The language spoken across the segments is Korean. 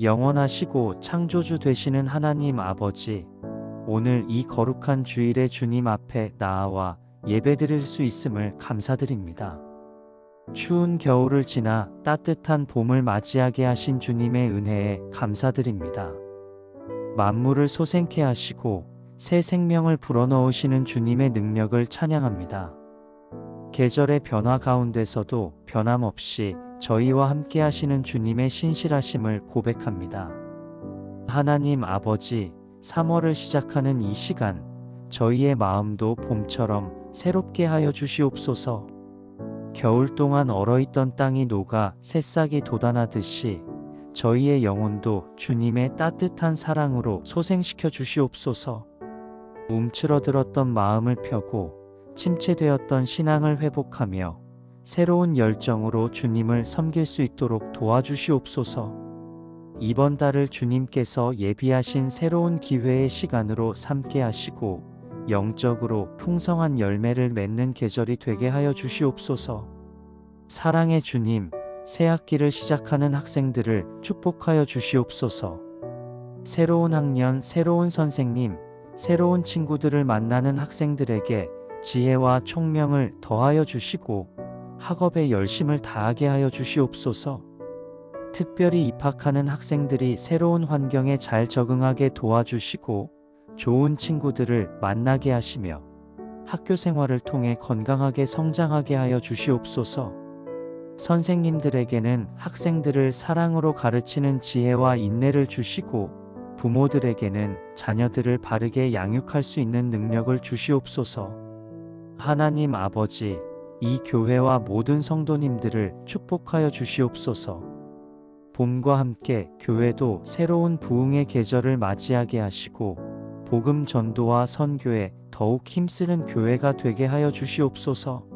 영원하시고 창조주 되시는 하나님 아버지, 오늘 이 거룩한 주일에 주님 앞에 나아와 예배드릴 수 있음을 감사드립니다. 추운 겨울을 지나 따뜻한 봄을 맞이하게 하신 주님의 은혜에 감사드립니다. 만물을 소생케 하시고 새 생명을 불어넣으시는 주님의 능력을 찬양합니다. 계절의 변화 가운데서도 변함없이 저희와 함께 하시는 주님의 신실하심을 고백합니다. 하나님 아버지, 3월을 시작하는 이 시간, 저희의 마음도 봄처럼 새롭게 하여 주시옵소서. 겨울 동안 얼어있던 땅이 녹아 새싹이 돋아나듯이 저희의 영혼도 주님의 따뜻한 사랑으로 소생시켜 주시옵소서. 움츠러들었던 마음을 펴고 침체되었던 신앙을 회복하며 새로운 열정으로 주님을 섬길 수 있도록 도와주시옵소서. 이번 달을 주님께서 예비하신 새로운 기회의 시간으로 삼게 하시고 영적으로 풍성한 열매를 맺는 계절이 되게 하여 주시옵소서. 사랑의 주님, 새 학기를 시작하는 학생들을 축복하여 주시옵소서. 새로운 학년, 새로운 선생님, 새로운 친구들을 만나는 학생들에게 지혜와 총명을 더하여 주시고 학업에 열심을 다하게 하여 주시옵소서. 특별히 입학하는 학생들이 새로운 환경에 잘 적응하게 도와주시고 좋은 친구들을 만나게 하시며 학교 생활을 통해 건강하게 성장하게 하여 주시옵소서. 선생님들에게는 학생들을 사랑으로 가르치는 지혜와 인내를 주시고 부모들에게는 자녀들을 바르게 양육할 수 있는 능력을 주시옵소서. 하나님 아버지, 이 교회와 모든 성도님들을 축복하여 주시옵소서. 봄과 함께 교회도 새로운 부흥의 계절을 맞이하게 하시고 복음 전도와 선교에 더욱 힘쓰는 교회가 되게 하여 주시옵소서.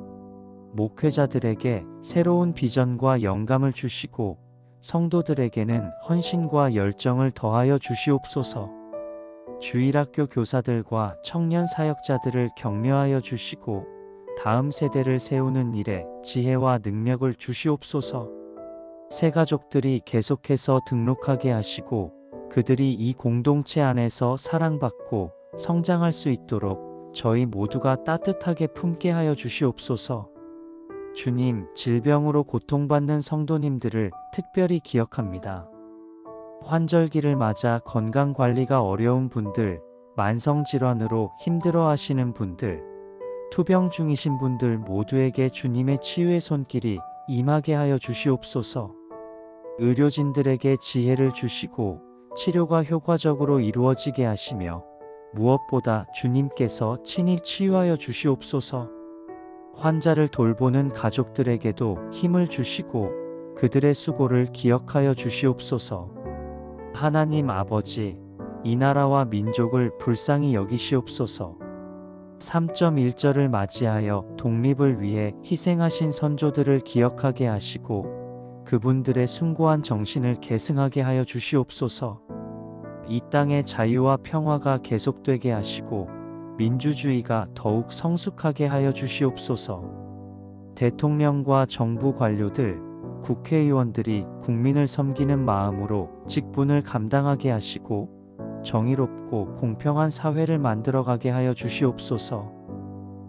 목회자들에게 새로운 비전과 영감을 주시고 성도들에게는 헌신과 열정을 더하여 주시옵소서. 주일학교 교사들과 청년 사역자들을 격려하여 주시고 다음 세대를 세우는 일에 지혜와 능력을 주시옵소서. 새 가족들이 계속해서 등록하게 하시고 그들이 이 공동체 안에서 사랑받고 성장할 수 있도록 저희 모두가 따뜻하게 품게 하여 주시옵소서. 주님, 질병으로 고통받는 성도님들을 특별히 기억합니다. 환절기를 맞아 건강 관리가 어려운 분들, 만성 질환으로 힘들어 하시는 분들, 투병 중이신 분들 모두에게 주님의 치유의 손길이 임하게 하여 주시옵소서. 의료진들에게 지혜를 주시고 치료가 효과적으로 이루어지게 하시며 무엇보다 주님께서 친히 치유하여 주시옵소서. 환자를 돌보는 가족들에게도 힘을 주시고 그들의 수고를 기억하여 주시옵소서. 하나님 아버지, 이 나라와 민족을 불쌍히 여기시옵소서. 3.1절을 맞이하여 독립을 위해 희생하신 선조들을 기억하게 하시고 그분들의 숭고한 정신을 계승하게 하여 주시옵소서. 이 땅의 자유와 평화가 계속되게 하시고 민주주의가 더욱 성숙하게 하여 주시옵소서. 대통령과 정부 관료들, 국회의원들이 국민을 섬기는 마음으로 직분을 감당하게 하시고 정의롭고 공평한 사회를 만들어가게 하여 주시옵소서.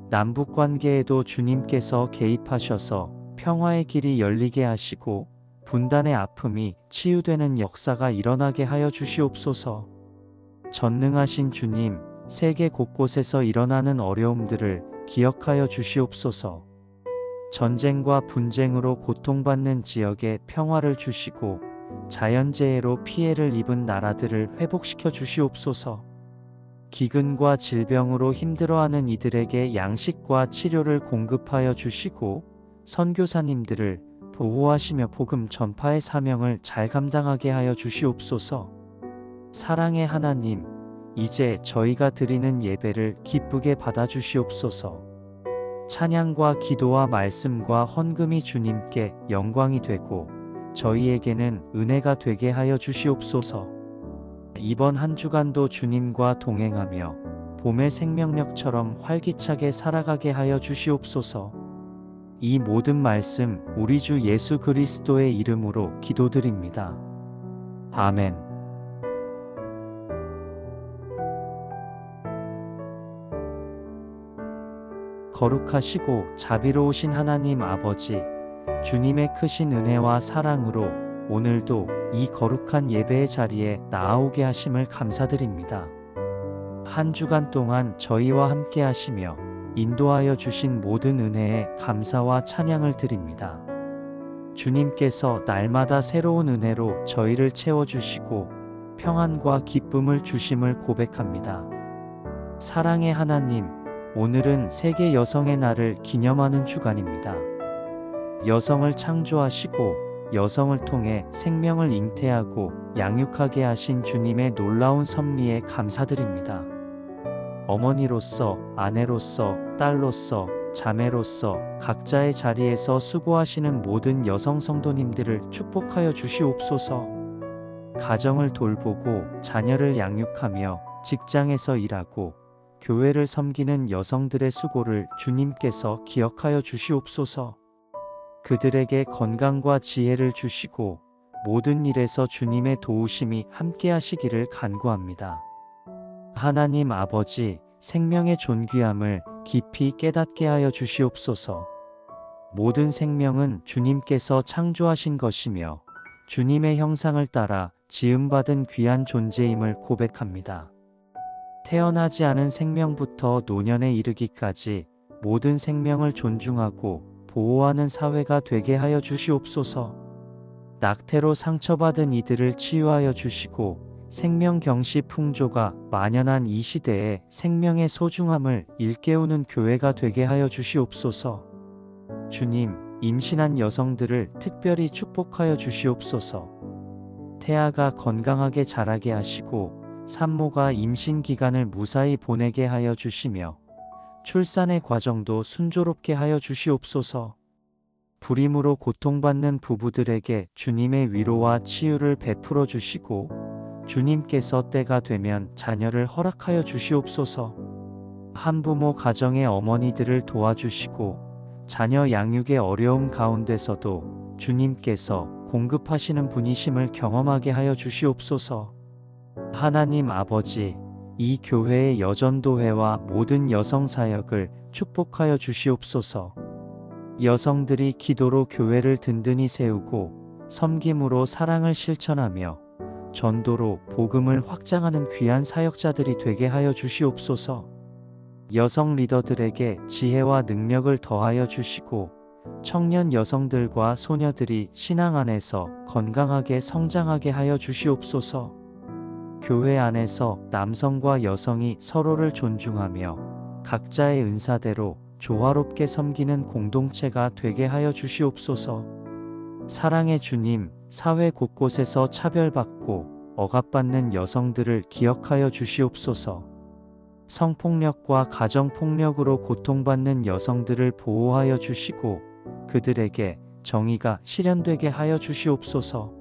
남북 관계에도 주님께서 개입하셔서 평화의 길이 열리게 하시고 분단의 아픔이 치유되는 역사가 일어나게 하여 주시옵소서. 전능하신 주님, 세계 곳곳에서 일어나는 어려움들을 기억하여 주시옵소서. 전쟁과 분쟁으로 고통받는 지역에 평화를 주시고 자연재해로 피해를 입은 나라들을 회복시켜 주시옵소서. 기근과 질병으로 힘들어하는 이들에게 양식과 치료를 공급하여 주시고 선교사님들을 보호하시며 복음 전파의 사명을 잘 감당하게 하여 주시옵소서. 사랑의 하나님, 이제 저희가 드리는 예배를 기쁘게 받아 주시옵소서. 찬양과 기도와 말씀과 헌금이 주님께 영광이 되고 저희에게는 은혜가 되게 하여 주시옵소서. 이번 한 주간도 주님과 동행하며 봄의 생명력처럼 활기차게 살아가게 하여 주시옵소서. 이 모든 말씀 우리 주 예수 그리스도의 이름으로 기도드립니다. 아멘. 거룩하시고 자비로우신 하나님 아버지, 주님의 크신 은혜와 사랑으로 오늘도 이 거룩한 예배의 자리에 나아오게 하심을 감사드립니다. 한 주간 동안 저희와 함께 하시며 인도하여 주신 모든 은혜에 감사와 찬양을 드립니다. 주님께서 날마다 새로운 은혜로 저희를 채워주시고 평안과 기쁨을 주심을 고백합니다. 사랑의 하나님, 오늘은 세계 여성의 날을 기념하는 주간입니다. 여성을 창조하시고 여성을 통해 생명을 잉태하고 양육하게 하신 주님의 놀라운 섭리에 감사드립니다. 어머니로서, 아내로서, 딸로서, 자매로서 각자의 자리에서 수고하시는 모든 여성 성도님들을 축복하여 주시옵소서. 가정을 돌보고 자녀를 양육하며 직장에서 일하고 교회를 섬기는 여성들의 수고를 주님께서 기억하여 주시옵소서. 그들에게 건강과 지혜를 주시고 모든 일에서 주님의 도우심이 함께 하시기를 간구합니다. 하나님 아버지, 생명의 존귀함을 깊이 깨닫게 하여 주시옵소서. 모든 생명은 주님께서 창조하신 것이며 주님의 형상을 따라 지음받은 귀한 존재임을 고백합니다. 태어나지 않은 생명부터 노년에 이르기까지 모든 생명을 존중하고 보호하는 사회가 되게 하여 주시옵소서. 낙태로 상처받은 이들을 치유하여 주시고 생명경시 풍조가 만연한 이 시대에 생명의 소중함을 일깨우는 교회가 되게 하여 주시옵소서. 주님, 임신한 여성들을 특별히 축복하여 주시옵소서. 태아가 건강하게 자라게 하시고 산모가 임신 기간을 무사히 보내게 하여 주시며 출산의 과정도 순조롭게 하여 주시옵소서. 불임으로 고통받는 부부들에게 주님의 위로와 치유를 베풀어 주시고 주님께서 때가 되면 자녀를 허락하여 주시옵소서. 한부모 가정의 어머니들을 도와주시고 자녀 양육의 어려움 가운데서도 주님께서 공급하시는 분이심을 경험하게 하여 주시옵소서. 하나님 아버지, 이 교회의 여전도회와 모든 여성 사역을 축복하여 주시옵소서. 여성들이 기도로 교회를 든든히 세우고 섬김으로 사랑을 실천하며 전도로 복음을 확장하는 귀한 사역자들이 되게 하여 주시옵소서. 여성 리더들에게 지혜와 능력을 더하여 주시고 청년 여성들과 소녀들이 신앙 안에서 건강하게 성장하게 하여 주시옵소서. 교회 안에서 남성과 여성이 서로를 존중하며 각자의 은사대로 조화롭게 섬기는 공동체가 되게 하여 주시옵소서. 사랑의 주님, 사회 곳곳에서 차별받고 억압받는 여성들을 기억하여 주시옵소서. 성폭력과 가정폭력으로 고통받는 여성들을 보호하여 주시고 그들에게 정의가 실현되게 하여 주시옵소서.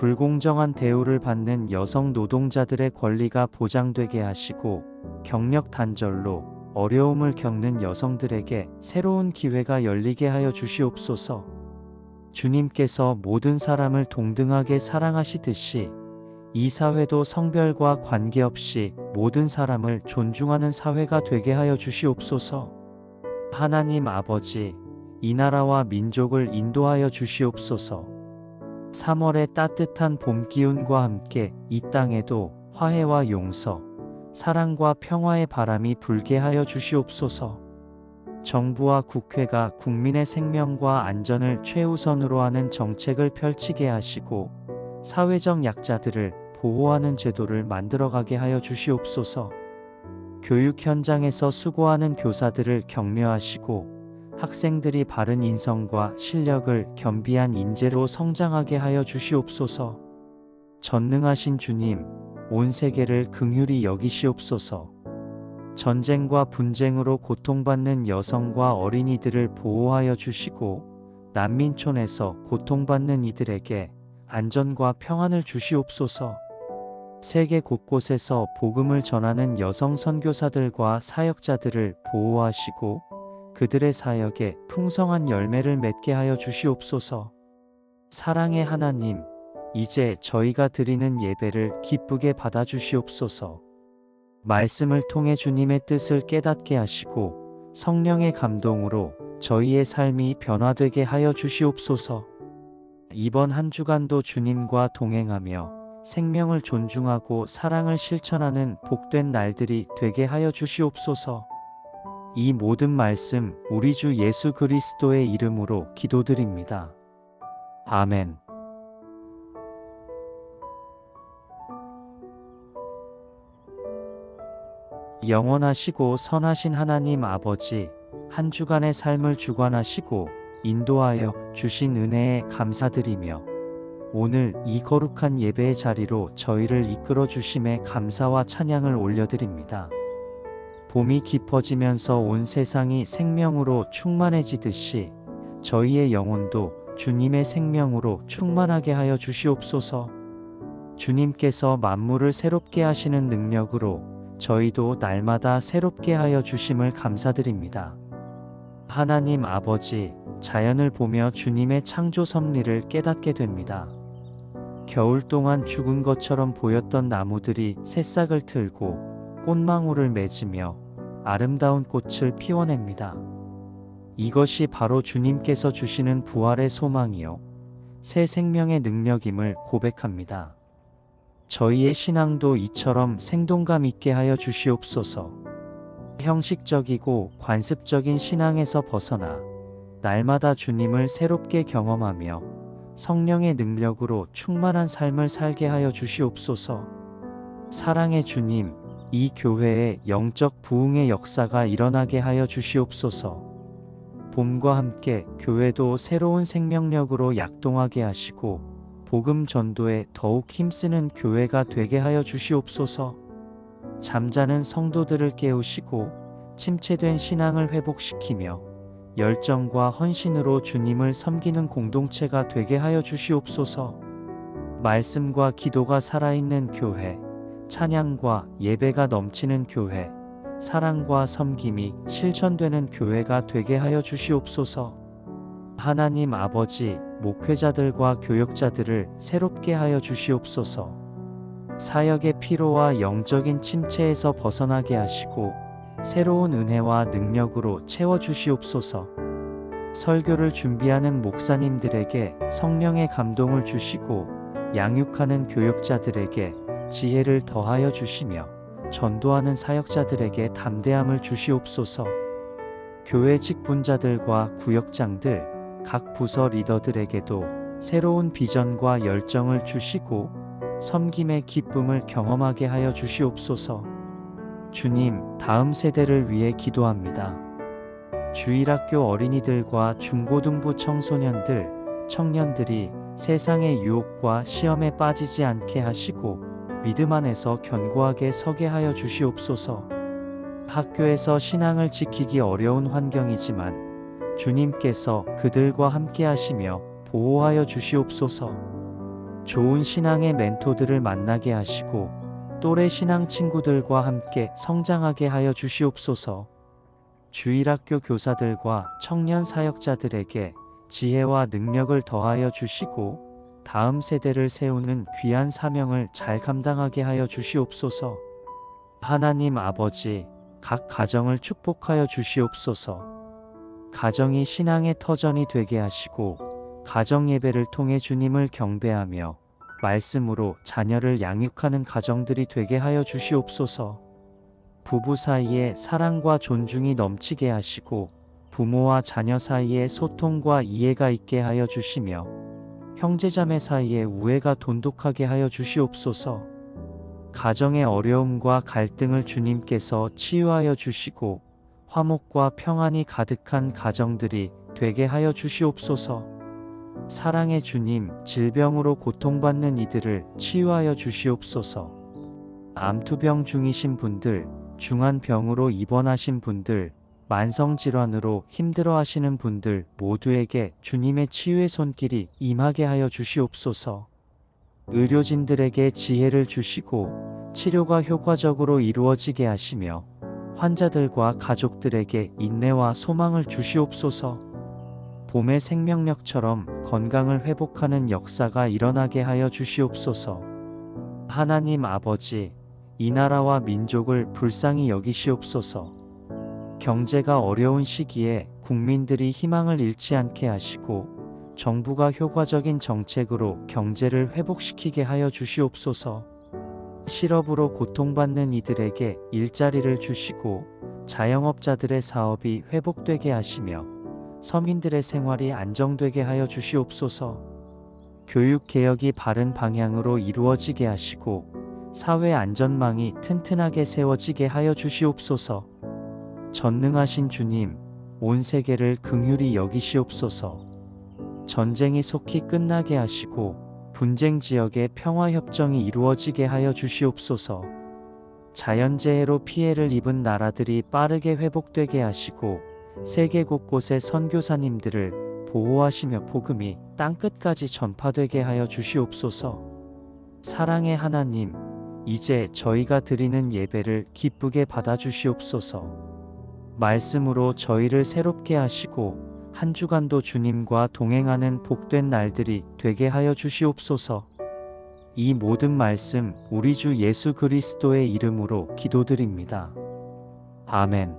불공정한 대우를 받는 여성 노동자들의 권리가 보장되게 하시고 경력 단절로 어려움을 겪는 여성들에게 새로운 기회가 열리게 하여 주시옵소서. 주님께서 모든 사람을 동등하게 사랑하시듯이 이 사회도 성별과 관계없이 모든 사람을 존중하는 사회가 되게 하여 주시옵소서. 하나님 아버지, 이 나라와 민족을 인도하여 주시옵소서. 3월의 따뜻한 봄 기운과 함께 이 땅에도 화해와 용서, 사랑과 평화의 바람이 불게 하여 주시옵소서. 정부와 국회가 국민의 생명과 안전을 최우선으로 하는 정책을 펼치게 하시고 사회적 약자들을 보호하는 제도를 만들어가게 하여 주시옵소서. 교육 현장에서 수고하는 교사들을 격려하시고 학생들이 바른 인성과 실력을 겸비한 인재로 성장하게 하여 주시옵소서. 전능하신 주님, 온 세계를 긍휼히 여기시옵소서. 전쟁과 분쟁으로 고통받는 여성과 어린이들을 보호하여 주시고 난민촌에서 고통받는 이들에게 안전과 평안을 주시옵소서. 세계 곳곳에서 복음을 전하는 여성 선교사들과 사역자들을 보호하시고 그들의 사역에 풍성한 열매를 맺게 하여 주시옵소서. 사랑의 하나님, 이제 저희가 드리는 예배를 기쁘게 받아주시옵소서. 말씀을 통해 주님의 뜻을 깨닫게 하시고 성령의 감동으로 저희의 삶이 변화되게 하여 주시옵소서. 이번 한 주간도 주님과 동행하며 생명을 존중하고 사랑을 실천하는 복된 날들이 되게 하여 주시옵소서. 이 모든 말씀 우리 주 예수 그리스도의 이름으로 기도드립니다. 아멘. 영원하시고 선하신 하나님 아버지, 한 주간의 삶을 주관하시고 인도하여 주신 은혜에 감사드리며 오늘 이 거룩한 예배의 자리로 저희를 이끌어 주심에 감사와 찬양을 올려드립니다. 봄이 깊어지면서 온 세상이 생명으로 충만해지듯이 저희의 영혼도 주님의 생명으로 충만하게 하여 주시옵소서. 주님께서 만물을 새롭게 하시는 능력으로 저희도 날마다 새롭게 하여 주심을 감사드립니다. 하나님 아버지, 자연을 보며 주님의 창조 섭리를 깨닫게 됩니다. 겨울 동안 죽은 것처럼 보였던 나무들이 새싹을 틀고 꽃망울을 맺으며 아름다운 꽃을 피워냅니다. 이것이 바로 주님께서 주시는 부활의 소망이요. 새 생명의 능력임을 고백합니다. 저희의 신앙도 이처럼 생동감 있게 하여 주시옵소서. 형식적이고 관습적인 신앙에서 벗어나 날마다 주님을 새롭게 경험하며 성령의 능력으로 충만한 삶을 살게 하여 주시옵소서. 사랑의 주님, 이 교회에 영적 부흥의 역사가 일어나게 하여 주시옵소서. 봄과 함께 교회도 새로운 생명력으로 약동하게 하시고 복음 전도에 더욱 힘쓰는 교회가 되게 하여 주시옵소서. 잠자는 성도들을 깨우시고 침체된 신앙을 회복시키며 열정과 헌신으로 주님을 섬기는 공동체가 되게 하여 주시옵소서. 말씀과 기도가 살아있는 교회, 찬양과 예배가 넘치는 교회, 사랑과 섬김이 실천되는 교회가 되게 하여 주시옵소서. 하나님 아버지, 목회자들과 교역자들을 새롭게 하여 주시옵소서. 사역의 피로와 영적인 침체에서 벗어나게 하시고 새로운 은혜와 능력으로 채워 주시옵소서. 설교를 준비하는 목사님들에게 성령의 감동을 주시고 양육하는 교역자들에게 지혜를 더하여 주시며 전도하는 사역자들에게 담대함을 주시옵소서. 교회 직분자들과 구역장들, 각 부서 리더들에게도 새로운 비전과 열정을 주시고 섬김의 기쁨을 경험하게 하여 주시옵소서. 주님, 다음 세대를 위해 기도합니다. 주일학교 어린이들과 중고등부 청소년들, 청년들이 세상의 유혹과 시험에 빠지지 않게 하시고 믿음 안에서 견고하게 서게 하여 주시옵소서. 학교에서 신앙을 지키기 어려운 환경이지만 주님께서 그들과 함께 하시며 보호하여 주시옵소서. 좋은 신앙의 멘토들을 만나게 하시고 또래 신앙 친구들과 함께 성장하게 하여 주시옵소서. 주일학교 교사들과 청년 사역자들에게 지혜와 능력을 더하여 주시고 다음 세대를 세우는 귀한 사명을 잘 감당하게 하여 주시옵소서. 하나님 아버지, 각 가정을 축복하여 주시옵소서. 가정이 신앙의 터전이 되게 하시고 가정 예배를 통해 주님을 경배하며 말씀으로 자녀를 양육하는 가정들이 되게 하여 주시옵소서. 부부 사이에 사랑과 존중이 넘치게 하시고 부모와 자녀 사이에 소통과 이해가 있게 하여 주시며 형제자매 사이에 우애가 돈독하게 하여 주시옵소서. 가정의 어려움과 갈등을 주님께서 치유하여 주시고 화목과 평안이 가득한 가정들이 되게 하여 주시옵소서. 사랑의 주님, 질병으로 고통받는 이들을 치유하여 주시옵소서. 암투병 중이신 분들, 중한 병으로 입원하신 분들, 만성질환으로 힘들어 하시는 분들 모두에게 주님의 치유의 손길이 임하게 하여 주시옵소서. 의료진들에게 지혜를 주시고 치료가 효과적으로 이루어지게 하시며 환자들과 가족들에게 인내와 소망을 주시옵소서. 봄의 생명력처럼 건강을 회복하는 역사가 일어나게 하여 주시옵소서. 하나님 아버지, 이 나라와 민족을 불쌍히 여기시옵소서. 경제가 어려운 시기에 국민들이 희망을 잃지 않게 하시고 정부가 효과적인 정책으로 경제를 회복시키게 하여 주시옵소서. 실업으로 고통받는 이들에게 일자리를 주시고 자영업자들의 사업이 회복되게 하시며 서민들의 생활이 안정되게 하여 주시옵소서. 교육 개혁이 바른 방향으로 이루어지게 하시고 사회 안전망이 튼튼하게 세워지게 하여 주시옵소서. 전능하신 주님, 온 세계를 긍휼히 여기시옵소서. 전쟁이 속히 끝나게 하시고 분쟁 지역의 평화 협정이 이루어지게 하여 주시옵소서. 자연재해로 피해를 입은 나라들이 빠르게 회복되게 하시고 세계 곳곳의 선교사님들을 보호하시며 복음이 땅끝까지 전파되게 하여 주시옵소서. 사랑의 하나님, 이제 저희가 드리는 예배를 기쁘게 받아 주시옵소서. 말씀으로 저희를 새롭게 하시고 한 주간도 주님과 동행하는 복된 날들이 되게 하여 주시옵소서. 이 모든 말씀 우리 주 예수 그리스도의 이름으로 기도드립니다. 아멘.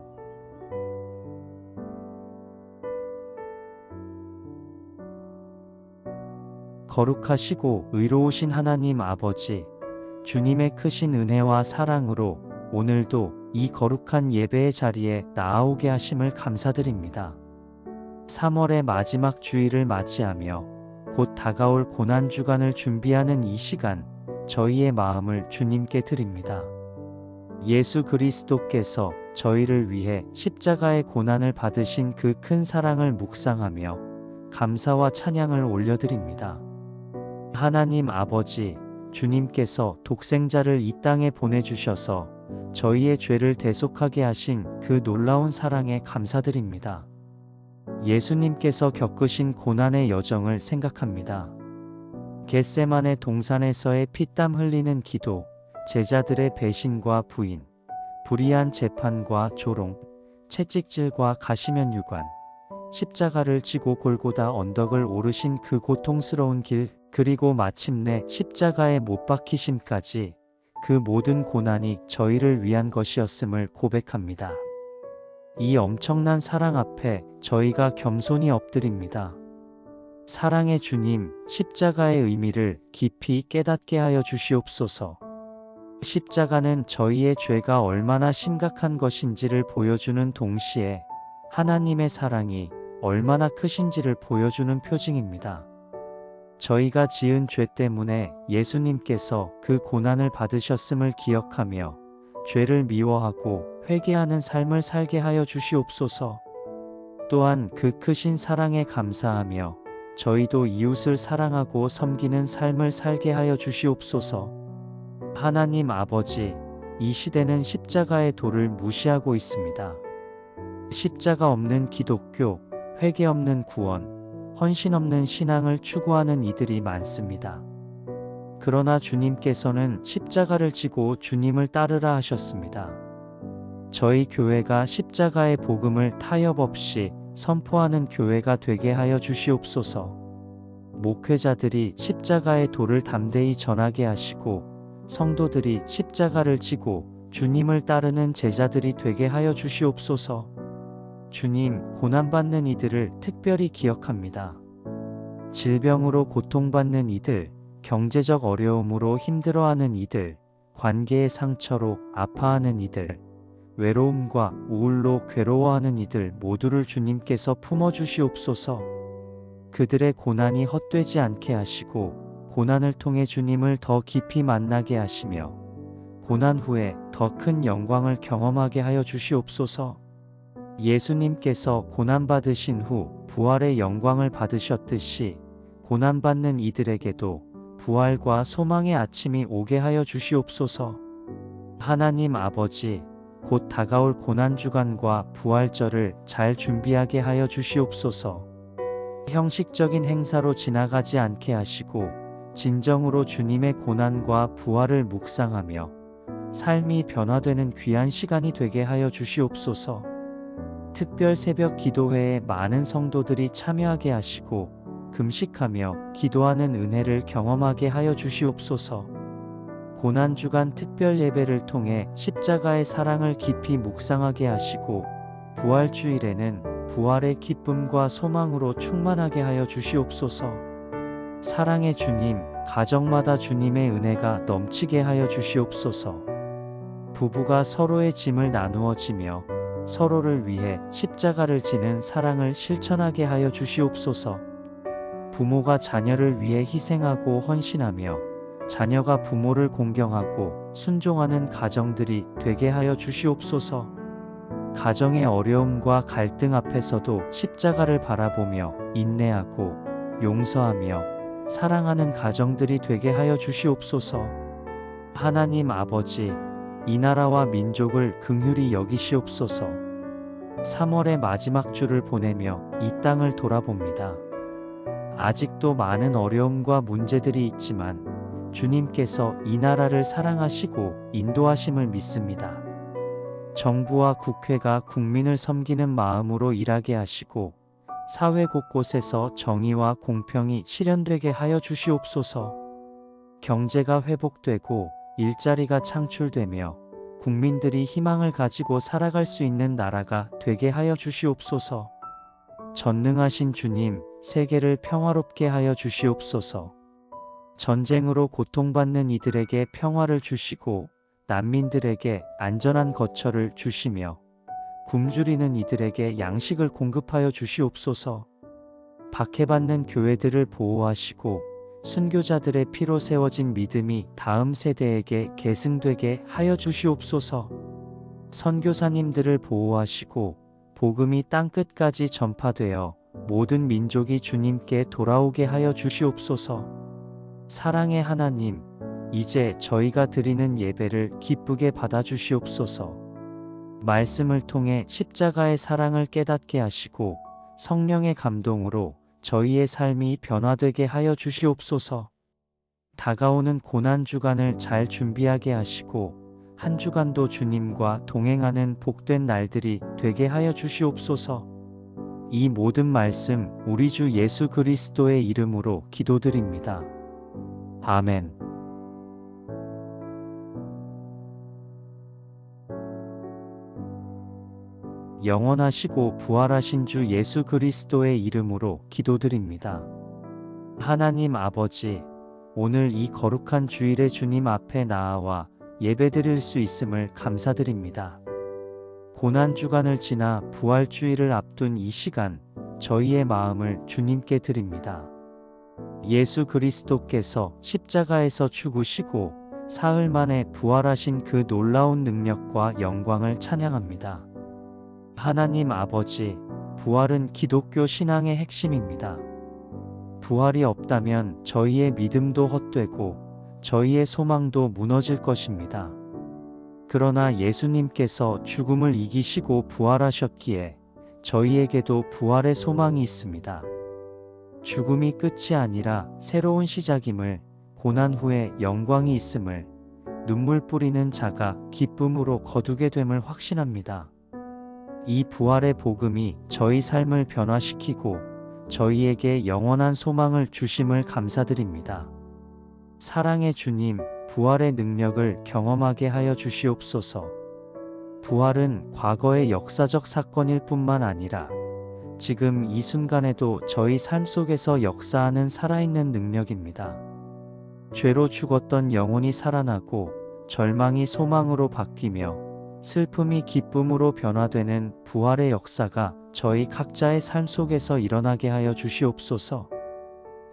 거룩하시고 의로우신 하나님 아버지, 주님의 크신 은혜와 사랑으로 오늘도 이 거룩한 예배의 자리에 나아오게 하심을 감사드립니다. 3월의 마지막 주일을 맞이하며 곧 다가올 고난 주간을 준비하는 이 시간, 저희의 마음을 주님께 드립니다. 예수 그리스도께서 저희를 위해 십자가의 고난을 받으신 그 큰 사랑을 묵상하며 감사와 찬양을 올려드립니다. 하나님 아버지, 주님께서 독생자를 이 땅에 보내주셔서 저희의 죄를 대속하게 하신 그 놀라운 사랑에 감사드립니다. 예수님께서 겪으신 고난의 여정을 생각합니다. 겟세만의 동산에서의 피땀 흘리는 기도, 제자들의 배신과 부인, 불의한 재판과 조롱, 채찍질과 가시면 유관, 십자가를 지고 골고다 언덕을 오르신 그 고통스러운 길, 그리고 마침내 십자가에 못 박히심까지 그 모든 고난이 저희를 위한 것이었음을 고백합니다. 이 엄청난 사랑 앞에 저희가 겸손히 엎드립니다. 사랑의 주님, 십자가의 의미를 깊이 깨닫게 하여 주시옵소서. 십자가는 저희의 죄가 얼마나 심각한 것인지를 보여주는 동시에 하나님의 사랑이 얼마나 크신지를 보여주는 표징입니다. 저희가 지은 죄 때문에 예수님께서 그 고난을 받으셨음을 기억하며 죄를 미워하고 회개하는 삶을 살게 하여 주시옵소서. 또한 그 크신 사랑에 감사하며 저희도 이웃을 사랑하고 섬기는 삶을 살게 하여 주시옵소서. 하나님 아버지, 이 시대는 십자가의 도를 무시하고 있습니다. 십자가 없는 기독교, 회개 없는 구원, 헌신 없는 신앙을 추구하는 이들이 많습니다. 그러나 주님께서는 십자가를 지고 주님을 따르라 하셨습니다. 저희 교회가 십자가의 복음을 타협 없이 선포하는 교회가 되게 하여 주시옵소서. 목회자들이 십자가의 도를 담대히 전하게 하시고 성도들이 십자가를 지고 주님을 따르는 제자들이 되게 하여 주시옵소서. 주님, 고난받는 이들을 특별히 기억합니다. 질병으로 고통받는 이들, 경제적 어려움으로 힘들어하는 이들, 관계의 상처로 아파하는 이들, 외로움과 우울로 괴로워하는 이들 모두를 주님께서 품어주시옵소서. 그들의 고난이 헛되지 않게 하시고, 고난을 통해 주님을 더 깊이 만나게 하시며, 고난 후에 더 큰 영광을 경험하게 하여 주시옵소서. 예수님께서 고난받으신 후 부활의 영광을 받으셨듯이, 고난받는 이들에게도 부활과 소망의 아침이 오게 하여 주시옵소서. 하나님 아버지, 곧 다가올 고난주간과 부활절을 잘 준비하게 하여 주시옵소서. 형식적인 행사로 지나가지 않게 하시고, 진정으로 주님의 고난과 부활을 묵상하며, 삶이 변화되는 귀한 시간이 되게 하여 주시옵소서. 특별 새벽 기도회에 많은 성도들이 참여하게 하시고 금식하며 기도하는 은혜를 경험하게 하여 주시옵소서. 고난 주간 특별 예배를 통해 십자가의 사랑을 깊이 묵상하게 하시고 부활 주일에는 부활의 기쁨과 소망으로 충만하게 하여 주시옵소서. 사랑의 주님, 가정마다 주님의 은혜가 넘치게 하여 주시옵소서. 부부가 서로의 짐을 나누어 지며 서로를 위해 십자가를 지는 사랑을 실천하게 하여 주시옵소서. 부모가 자녀를 위해 희생하고 헌신하며 자녀가 부모를 공경하고 순종하는 가정들이 되게 하여 주시옵소서. 가정의 어려움과 갈등 앞에서도 십자가를 바라보며 인내하고 용서하며 사랑하는 가정들이 되게 하여 주시옵소서. 하나님 아버지, 이 나라와 민족을 긍휼히 여기시옵소서. 3월의 마지막 주를 보내며 이 땅을 돌아봅니다. 아직도 많은 어려움과 문제들이 있지만 주님께서 이 나라를 사랑하시고 인도하심을 믿습니다. 정부와 국회가 국민을 섬기는 마음으로 일하게 하시고 사회 곳곳에서 정의와 공평이 실현되게 하여 주시옵소서. 경제가 회복되고 일자리가 창출되며 국민들이 희망을 가지고 살아갈 수 있는 나라가 되게 하여 주시옵소서. 전능하신 주님, 세계를 평화롭게 하여 주시옵소서. 전쟁으로 고통받는 이들에게 평화를 주시고 난민들에게 안전한 거처를 주시며 굶주리는 이들에게 양식을 공급하여 주시옵소서. 박해받는 교회들을 보호하시고 순교자들의 피로 세워진 믿음이 다음 세대에게 계승되게 하여 주시옵소서. 선교사님들을 보호하시고 복음이 땅끝까지 전파되어 모든 민족이 주님께 돌아오게 하여 주시옵소서. 사랑의 하나님, 이제 저희가 드리는 예배를 기쁘게 받아 주시옵소서. 말씀을 통해 십자가의 사랑을 깨닫게 하시고 성령의 감동으로 저희의 삶이 변화되게 하여 주시옵소서. 다가오는 고난 주간을 잘 준비하게 하시고 한 주간도 주님과 동행하는 복된 날들이 되게 하여 주시옵소서. 이 모든 말씀 우리 주 예수 그리스도의 이름으로 기도드립니다. 아멘. 영원하시고 부활하신 주 예수 그리스도의 이름으로 기도드립니다. 하나님 아버지, 오늘 이 거룩한 주일에 주님 앞에 나아와 예배드릴 수 있음을 감사드립니다. 고난 주간을 지나 부활 주일을 앞둔 이 시간, 저희의 마음을 주님께 드립니다. 예수 그리스도께서 십자가에서 죽으시고 사흘 만에 부활하신 그 놀라운 능력과 영광을 찬양합니다. 하나님 아버지, 부활은 기독교 신앙의 핵심입니다. 부활이 없다면 저희의 믿음도 헛되고 저희의 소망도 무너질 것입니다. 그러나 예수님께서 죽음을 이기시고 부활하셨기에 저희에게도 부활의 소망이 있습니다. 죽음이 끝이 아니라 새로운 시작임을 고난 후에 영광이 있음을 눈물 뿌리는 자가 기쁨으로 거두게 됨을 확신합니다. 이 부활의 복음이 저희 삶을 변화시키고 저희에게 영원한 소망을 주심을 감사드립니다. 사랑의 주님, 부활의 능력을 경험하게 하여 주시옵소서. 부활은 과거의 역사적 사건일 뿐만 아니라 지금 이 순간에도 저희 삶 속에서 역사하는 살아있는 능력입니다. 죄로 죽었던 영혼이 살아나고 절망이 소망으로 바뀌며 슬픔이 기쁨으로 변화되는 부활의 역사가 저희 각자의 삶 속에서 일어나게 하여 주시옵소서.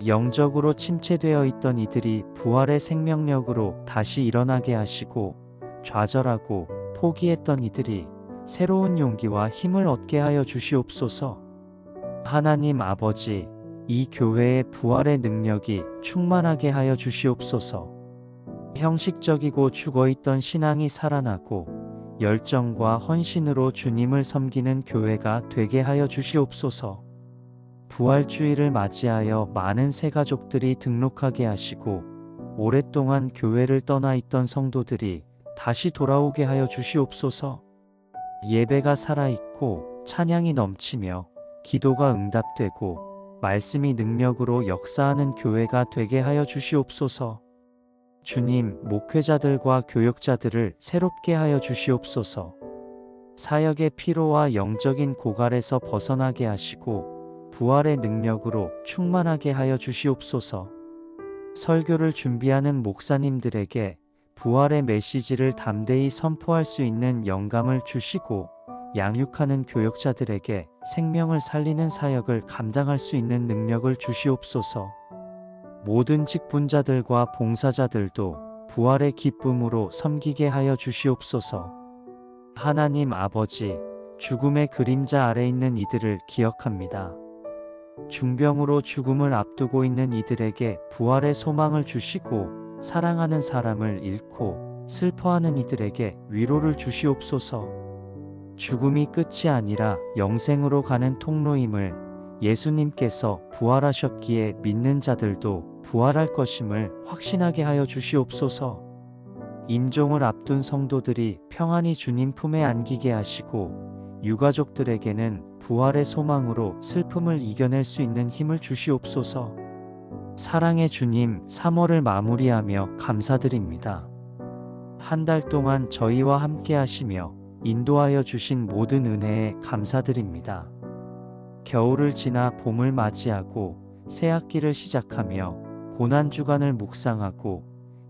영적으로 침체되어 있던 이들이 부활의 생명력으로 다시 일어나게 하시고 좌절하고 포기했던 이들이 새로운 용기와 힘을 얻게 하여 주시옵소서. 하나님 아버지, 이 교회의 부활의 능력이 충만하게 하여 주시옵소서. 형식적이고 죽어있던 신앙이 살아나고 열정과 헌신으로 주님을 섬기는 교회가 되게 하여 주시옵소서. 부활주의를 맞이하여 많은 새가족들이 등록하게 하시고 오랫동안 교회를 떠나 있던 성도들이 다시 돌아오게 하여 주시옵소서. 예배가 살아있고 찬양이 넘치며 기도가 응답되고 말씀이 능력으로 역사하는 교회가 되게 하여 주시옵소서. 주님, 목회자들과 교역자들을 새롭게 하여 주시옵소서. 사역의 피로와 영적인 고갈에서 벗어나게 하시고 부활의 능력으로 충만하게 하여 주시옵소서. 설교를 준비하는 목사님들에게 부활의 메시지를 담대히 선포할 수 있는 영감을 주시고 양육하는 교역자들에게 생명을 살리는 사역을 감당할 수 있는 능력을 주시옵소서. 모든 직분자들과 봉사자들도 부활의 기쁨으로 섬기게 하여 주시옵소서. 하나님 아버지, 죽음의 그림자 아래 있는 이들을 기억합니다. 중병으로 죽음을 앞두고 있는 이들에게 부활의 소망을 주시고 사랑하는 사람을 잃고 슬퍼하는 이들에게 위로를 주시옵소서. 죽음이 끝이 아니라 영생으로 가는 통로임을 예수님께서 부활하셨기에 믿는 자들도 부활할 것임을 확신하게 하여 주시옵소서. 임종을 앞둔 성도들이 평안히 주님 품에 안기게 하시고 유가족들에게는 부활의 소망으로 슬픔을 이겨낼 수 있는 힘을 주시옵소서. 사랑의 주님 3월을 마무리하며 감사드립니다. 한 달 동안 저희와 함께 하시며 인도하여 주신 모든 은혜에 감사드립니다. 겨울을 지나 봄을 맞이하고 새 학기를 시작하며 고난 주간을 묵상하고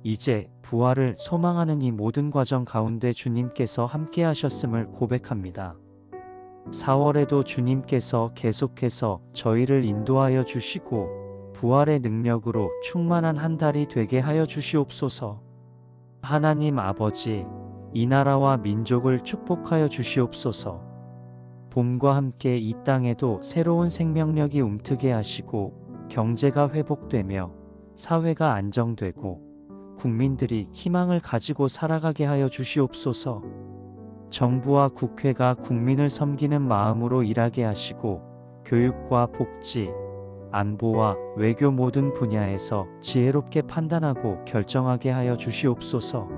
이제 부활을 소망하는 이 모든 과정 가운데 주님께서 함께 하셨음을 고백합니다. 4월에도 주님께서 계속해서 저희를 인도하여 주시고 부활의 능력으로 충만한 한 달이 되게 하여 주시옵소서. 하나님 아버지, 이 나라와 민족을 축복하여 주시옵소서. 봄과 함께 이 땅에도 새로운 생명력이 움트게 하시고 경제가 회복되며 사회가 안정되고 국민들이 희망을 가지고 살아가게 하여 주시옵소서. 정부와 국회가 국민을 섬기는 마음으로 일하게 하시고 교육과 복지, 안보와 외교 모든 분야에서 지혜롭게 판단하고 결정하게 하여 주시옵소서.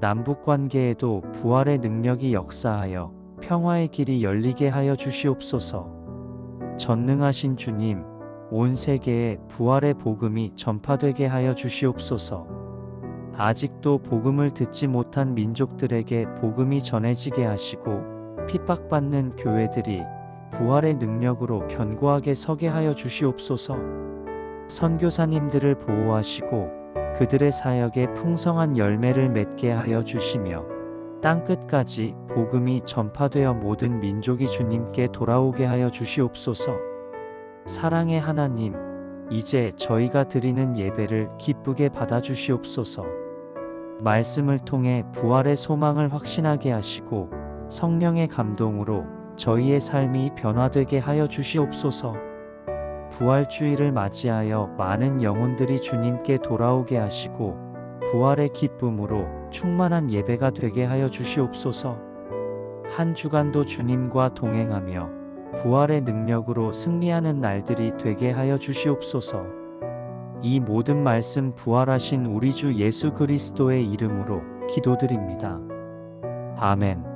남북 관계에도 부활의 능력이 역사하여 평화의 길이 열리게 하여 주시옵소서. 전능하신 주님, 온 세계에 부활의 복음이 전파되게 하여 주시옵소서. 아직도 복음을 듣지 못한 민족들에게 복음이 전해지게 하시고 핍박받는 교회들이 부활의 능력으로 견고하게 서게 하여 주시옵소서. 선교사님들을 보호하시고 그들의 사역에 풍성한 열매를 맺게 하여 주시며 땅 끝까지 복음이 전파되어 모든 민족이 주님께 돌아오게 하여 주시옵소서. 사랑의 하나님, 이제 저희가 드리는 예배를 기쁘게 받아 주시옵소서. 말씀을 통해 부활의 소망을 확신하게 하시고 성령의 감동으로 저희의 삶이 변화되게 하여 주시옵소서. 부활주의를 맞이하여 많은 영혼들이 주님께 돌아오게 하시고 부활의 기쁨으로 충만한 예배가 되게 하여 주시옵소서. 한 주간도 주님과 동행하며 부활의 능력으로 승리하는 날들이 되게 하여 주시옵소서. 이 모든 말씀 부활하신 우리 주 예수 그리스도의 이름으로 기도드립니다. 아멘.